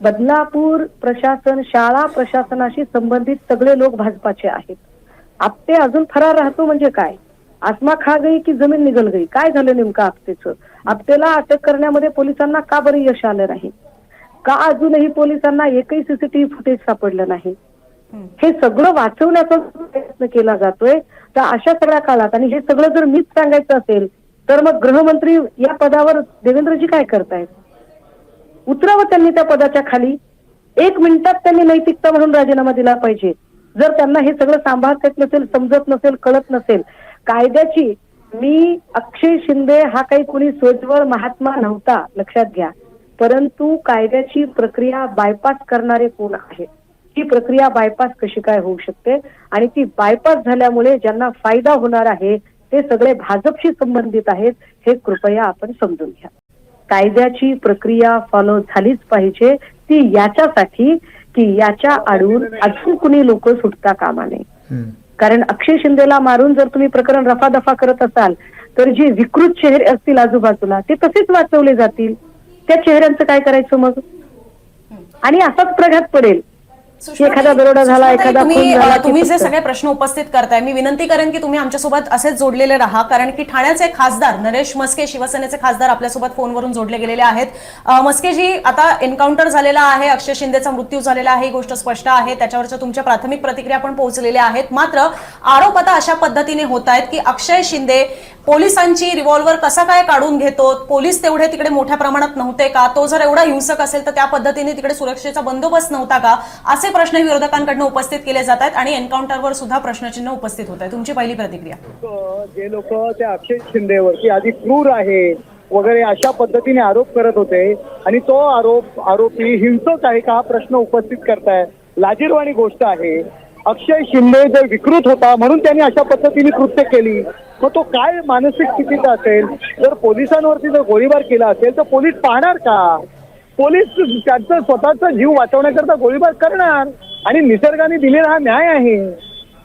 बदलापूर प्रशासन शाळा प्रशासनाशी संबंधित सगळे लोक भाजपाचे आहेत. आपटे अजून फरार राहतो म्हणजे काय? आसमा खा गई की जमीन निघल गई? काय झालं नेमकं आपटेचं? आपटेला अटक करण्यामध्ये पोलिसांना का बरं यश आलं नाही? का अजूनही पोलिसांना एकही सीसीटीव्ही फुटेज सापडलं नाही? हे सगळं वाचवण्याचा प्रयत्न केला जातोय तर अशा सगळ्या काळात आणि हे सगळं जर मीच सांगायचं असेल तर मग गृहमंत्री या पदावर देवेंद्रजी काय करतायत? उतरावं त्यांनी त्या पदाच्या खाली. एक मिनिटात त्यांनी नैतिकता म्हणून राजीनामा दिला पाहिजे. जर त्यांना हे सगळं सांभाळता येत नसेल समजत नसेल कळत नसेल कायद्याची मी अक्षय शिंदे हा काही कोणी स्वजवळ महात्मा नव्हता लक्षात घ्या. परंतु कायद्याची प्रक्रिया बायपास करणारे कोण आहेत? ही प्रक्रिया बायपास कशी काय होऊ शकते? आणि ती बायपास झाल्यामुळे ज्यांना फायदा होणार आहे ते सगळे भाजपशी संबंधित आहेत हे कृपया आपण समजून घ्या. कायद्याची प्रक्रिया फॉलो झालीच पाहिजे. ती याच्यासाठी की याच्या आडून अजून कुणी लोक सुटता कामा नये. कारण अक्षय शिंदेला मारून जर तुम्ही प्रकरण रफादफा करत असाल तर जे विकृत चेहरे असतील आजूबाजूला ते तसेच वाचवले जातील. त्या चेहऱ्यांचं काय करायचं मग? आणि असाच प्रघात पडेल. एखादा दरोडा झाला एखादा तुम्ही जे सगळे प्रश्न उपस्थित करताय मी विनंती करेन की तुम्ही आमच्यासोबत असेच जोडलेले राहा कारण की ठाण्याचे खासदार नरेश मस्के शिवसेनेचे खासदार आपल्यासोबत फोनवरून जोडले गेलेले आहेत. मस्केजी आता एन्काउंटर झालेला आहे अक्षय शिंदेचा मृत्यू झालेला आहे ही गोष्ट स्पष्ट आहे त्याच्यावरच्या तुमच्या प्राथमिक प्रतिक्रिया पण पोहोचलेल्या आहेत. मात्र आरोप आता अशा पद्धतीने होत आहेत की अक्षय शिंदे पोलिसांची रिव्हॉल्वर कसा काय काढून घेतो? पोलीस तेवढे तिकडे मोठ्या प्रमाणात नव्हते का? तो जर एवढा हिंसक असेल तर त्या पद्धतीने तिकडे सुरक्षेचा बंदोबस्त नव्हता का? असे प्रश्न विरोधकांकडनं उपस्थित केले जात आहेत आणि एन्काउंटरवर सुद्धा प्रश्नचिन्ह उपस्थित होत आहे. तुमची पहिली प्रतिक्रिया. जे लोक त्या अक्षय शिंदेवरती आधी क्रूर आहे वगैरे अशा पद्धतीने आरोप करत होते आणि तो आरोप आरोपी हिंसक आहे का हा प्रश्न उपस्थित करताय? लाजीरवाणी गोष्ट आहे. अक्षय शिंदे जर विकृत होता म्हणून त्यांनी अशा पद्धतीने कृत्य केली मग तो काय मानसिक स्थितीचा असेल? जर पोलिसांवरती जर गोळीबार केला असेल तर पोलीस पाहणार का? पोलीस त्यांचा स्वतःचा जीव वाचवण्याकरता गोळीबार करणार आणि निसर्गाने दिलेला हा न्याय आहे.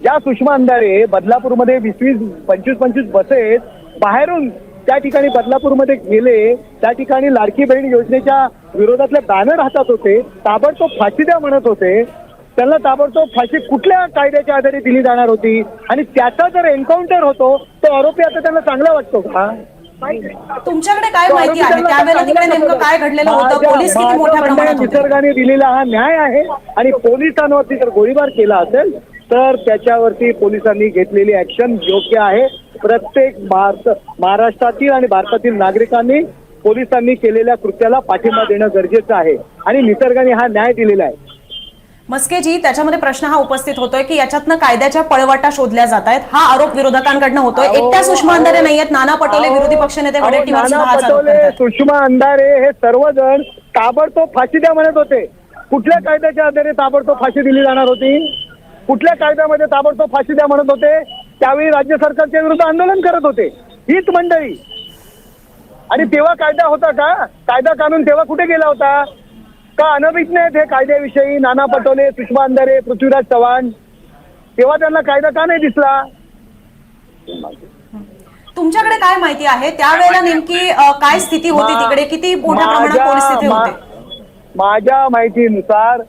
ज्या सुषमा अंधारे बदलापूरमध्ये वीस वीस पंचवीस पंचवीस बसेस बाहेरून त्या ठिकाणी बदलापूरमध्ये गेले. त्या ठिकाणी लाडकी बहीण योजनेच्या विरोधातले बॅनर हातात होते. ताबडतोब फाशी द्या म्हणत होते. त्यांना ताबडतोब फाशी कुठल्या कायद्याच्या आधारे दिली जाणार होती? आणि त्याचा जर एन्काउंटर होतो तो आरोपी आता त्यांना चांगला वाटतो का? तुमच्याकडे काय तो माहिती आरोपी आहे त्यांना त्यावेळेला तिकडे चांगला नेमकं काय घडलेलं होतं? माझ्या- पोलीस किती माझ्या मोठ्या म्हणण्याने प्रमाणात होते? निसर्गाने दिलेला हा न्याय आहे. आणि पोलिसांवरती जर गोळीबार केला असेल तर त्याच्यावरती पोलिसांनी घेतलेली ऍक्शन योग्य आहे. प्रत्येक भारत महाराष्ट्रातील आणि भारतातील नागरिकांनी पोलिसांनी केलेल्या कृत्याला पाठिंबा देणं गरजेचं आहे. आणि निसर्गाने हा न्याय दिलेला आहे. मस्केजी त्याच्यामध्ये प्रश्न हा उपस्थित होतोय की याच्यातनं कायद्याच्या पळवाटा शोधल्या जात आहेत. हा आरोप विरोधकांकडनं होतोय. एकट्या सुषमा अंधारे नाहीयेत. नाना पटोले विरोधी पक्षनेते वडेट्टीवार. सुषमा अंधारे हे सर्वजण ताबडतोब फाशी द्या म्हणत होते. कुठल्या कायद्याच्या आधारे ताबडतोब फाशी दिली जाणार होती? कुठल्या कायद्यामध्ये ताबडतोब फाशी द्या म्हणत होते? त्यावेळी राज्य सरकारच्या विरुद्ध आंदोलन करत होते. हीच मंडळी. आणि तेव्हा कायदा होता का? कायदा कानून तेव्हा कुठे गेला होता? का अनभिज्ञ आहेत हे कायद्याविषयी? नाना पटोले सुषमा अंधारे पृथ्वीराज चव्हाण. तेव्हा त्यांना कायदा का नाही दिसला? तुमच्याकडे काय माहिती आहे? त्यावेळेला नेमकी अ, काय स्थिती होती मा- तिकडे? किती मोठ्या प्रमाणात माझ्या- पोलीस तिथे मा- होते माझ्या माहितीनुसार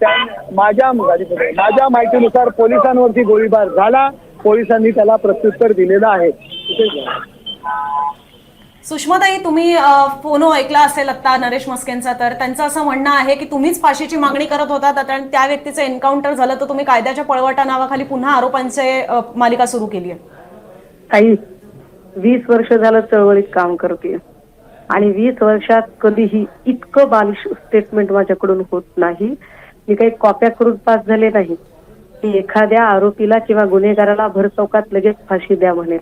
त्या- माझ्या माझ्या माहितीनुसार पोलिसांवरती गोळीबार झाला. पोलिसांनी त्याला प्रत्युत्तर दिलेलं आहे. सुषमाताई तुम्ही फोन फोनो ऐकला असेल आता नरेश मस्केंचा तर त्यांचं असं म्हणणं आहे की तुम्हीच फाशीची मागणी करत होता आणि त्या व्यक्तीचं एन्काउंटर झालं तर तुम्ही कायद्याच्या पळवटा नावाखाली पुन्हा आरोपांचे मालिका सुरू केली आहे. काही वीस वर्ष झालं चळवळीत काम करते आणि वीस वर्षात कधीही इतकं बालिश स्टेटमेंट माझ्याकडून होत नाही. मी काही कॉप्या करून पास झाले नाही. की एखाद्या आरोपीला किंवा गुन्हेगाराला भरचौकात लगेच फाशी द्या म्हणेल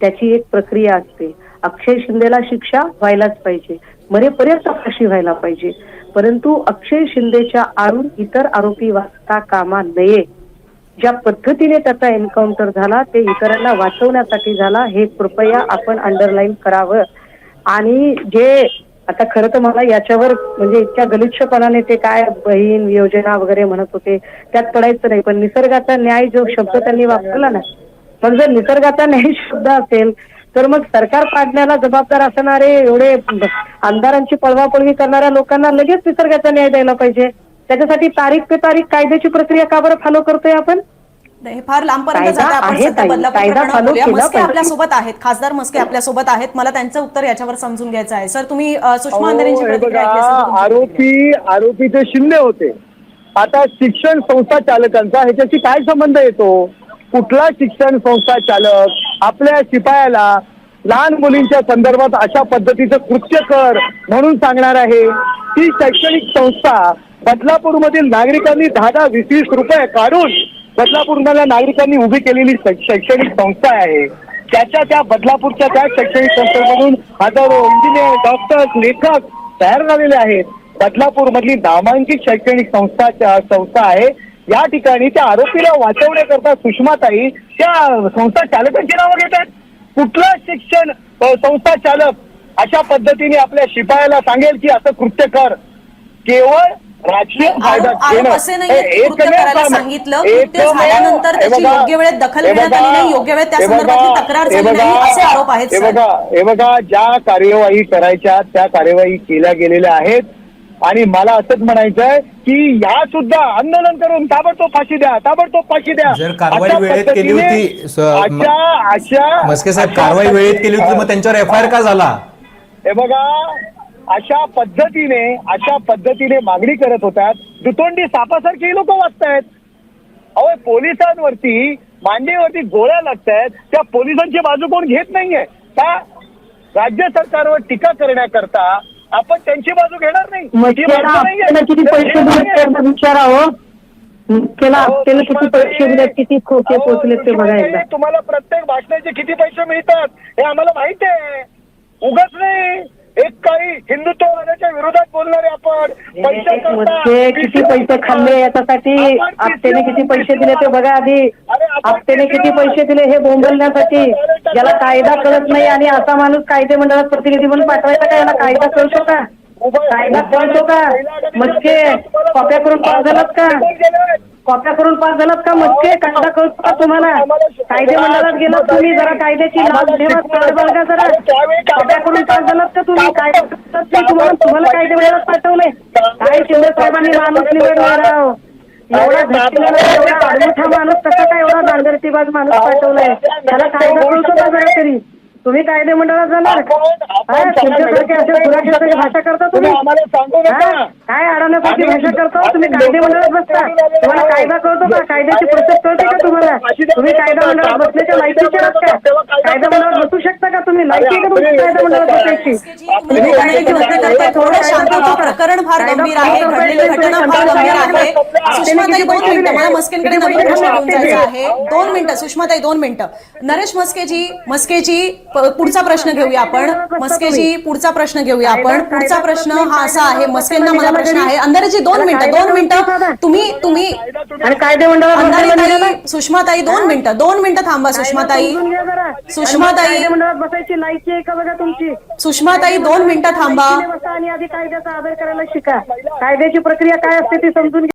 त्याची एक प्रक्रिया असते. अक्षय शिंदेला शिक्षा व्हायलाच पाहिजे. मरेपर्यंत फाशी व्हायला पाहिजे. परंतु अक्षय शिंदेच्या आडून इतर आरोपी वाचता कामा नये. ज्या पद्धतीने त्याचा एन्काउंटर झाला ते इतरांना वाचवण्यासाठी झाला हे कृपया आपण अंडरलाईन करावं. आणि जे आता खरं तर मला याच्यावर म्हणजे इतक्या गलिच्छपणाने ते काय बहीण योजना वगैरे म्हणत होते त्यात पडायचं नाही. पण निसर्गाचा न्याय जो शब्द त्यांनी वापरला ना पण जर निसर्गाचा न्याय शब्द असेल तर मग सरकार पाडण्याला जबाबदार असणारे एवढे आमदारांची पळवापळवी करणाऱ्या लोकांना लगेच निसर्गाचा न्याय द्यायला पाहिजे. त्याच्यासाठी तारीख पे तारीख कायद्याची प्रक्रिया का बरं फॉलो करतोय आपण? हे फार लांबपर्यंत आहेत. खासदार मस्के आपल्यासोबत आहेत. मला त्यांचं उत्तर याच्यावर समजून घ्यायचं आहे. सर तुम्ही सुषमा हे आरोपी आरोपी ते शिंदे होते. आता शिक्षण संस्था चालकांचा ह्याच्याशी काय संबंध येतो? कुठला शिक्षण संस्था चालक आपल्या शिपायाला लहान मुलींच्या संदर्भात अशा पद्धतीचं कृत्य कर म्हणून सांगणार आहे. ती शैक्षणिक संस्था बदलापूरमधील नागरिकांनी दहा दहा वीस वीस रुपये काढून बदलापूरमधल्या नागरिकांनी उभी केलेली शैक्षणिक संस्था आहे. त्याच्या त्या बदलापूरच्या त्या शैक्षणिक संस्थेमधून हजारो इंजिनियर डॉक्टर्स लेखक तयार झालेले आहेत. बदलापूर मधली नामांकित शैक्षणिक संस्था संस्था आहे. या ठिकाणी त्या आरोपीला वाचवण्याकरता सुषमाताई त्या संस्था चालकांची नावं घेतात कुठला शिक्षण संस्था चालक अशा पद्धतीने आपल्या शिपायाला सांगेल की असं कृत्य कर केवळ राजकीय फायदा. सांगितलं कृत्य एकमेव- झाल्यानंतर त्याची बघा, योग्य वेळेत दखल घेण्यात बघा, आली नाही योग्य वेळेत त्या संदर्भातली बघा, तक्रार झाली नाही बघा, असे आरोप आहेत सर. बघा हे बघा ज्या कार्यवाही करायच्या त्या कार्यवाही केल्या गेलेल्या आहेत आणि मला असंच म्हणायचं आहे की या सुद्धा आंदोलन करून ताबडतोब फाशी द्या ताबडतोब फाशी द्या. जर कारवाई अशा वेळेत केली पद्धतीने होती, स- म- अशा अशा मस्के साहेब अशा कारवाई वेळेत केली होती मग त्यांच्यावर एफ आय आर का झाला? हे बघा अशा पद्धतीने अशा पद्धतीने मागणी करत होतात दुतोंडी सापासारखी लोक वाचतायत. अहो पोलिसांवरती मांडीवरती गोळ्या लागतायत. त्या पोलिसांची बाजू कोण घेत नाहीये. का राज्य सरकारवर टीका करण्याकरता आपण त्यांची बाजू घेणार नाही. बाजू नाहीये. किती पैसे नाहीये. विचारावं त्याला अहो, आपल्याला किती पैसे किती खोके अहो, पोचले ते बघायचं तुम्हाला प्रत्येक भाषणाचे किती पैसे मिळतात हे आम्हाला माहिती आहे. उगाच नाही. एक काही हिंदुत्ववादाच्या विरोधात बोलणारे आपण पैसे मध्ये किती पैसे खाल्ले याच्यासाठी? आपण किती पैसे दिले ते बघा आधी. हप्त्याने किती पैसे दिले हे बोंबलण्यासाठी? ज्याला कायदा कळत नाही आणि असा माणूस कायदे मंडळात प्रतिनिधी म्हणून पाठवायचा का? याला कायदा कळतो का? कायदा कळतो का? मस्के कॉप्या करून पास झालात का? कॉप्या करून पास झालात का मस्के कायदा कळतो का तुम्हाला? कायदे मंडळात गेलात तुम्ही जरा कायद्याची लाभ ठेवा बघा जरा. कॉप्या करून पास झालात का तुम्ही? कायदा तुम्हाला तुम्हाला कायदे मंडळात पाठवलंय काय शिंदे साहेबांनी माणूस निवडला एवढा एवढा आडमुठा माणूस कसा काय एवढा दांडरटीबाज माणूस पाठवलाय? त्याला कायदा कळतो का जरा तरी. तुम्ही कायदे मंडळात जाणार हा, तुमच्यासारखे असे सुरक्षेची भाषा करता तुम्ही? आम्हाला सांगू हा? नका. काय अडवण्यासारखी भाषा करतो? तुम्ही कायदे मंडळात बसता. तुम्हाला कायदा कळतो का? कायद्याची प्रोसेस कळते का तुम्हाला? तुम्ही कायदा मंडळात बसण्याच्या लायकीचे आहात का कायदा मंडळात बसू शकता का तुम्ही? लायकी आहे का तुमची कायदा मंडळात बसायची? तुम्ही कायद्याची भक्ती करताय. थोडं शांत व्हा प्रकरण फार गंभीर आहे. घडलेली घटना फार गंभीर आहे. सुषमाताई दोन मिनिटं. मला मस्केंकडे नवीन प्रश्न घेऊन जायचा आहे. दोन मिनिटं. सुषमाताई दोन मिनिटं. नरेश मस्केजी मस्केजी पुढचा प्रश्न घेऊया आपण. मस्केजी पुढचा प्रश्न घेऊया आपण. पुढचा प्रश्न हा असा आहे. मस्केंना मला प्रश्न आहे. अंधारेजी दोन मिनिटं दोन मिनिटं. तुम्ही तुम्ही? अंधारेताई सुषमाताई दोन मिनिटं दोन मिनिटं थांबा सुषमाताई. सुषमाताई- बसायची लायकी आहे का बघा तुमची? सुषमाताई दोन मिनिटं थांबा. आणि आधी कायद्याचा आदर करायला शिका. कायद्याची प्रक्रिया काय असते ती समजून घ्या.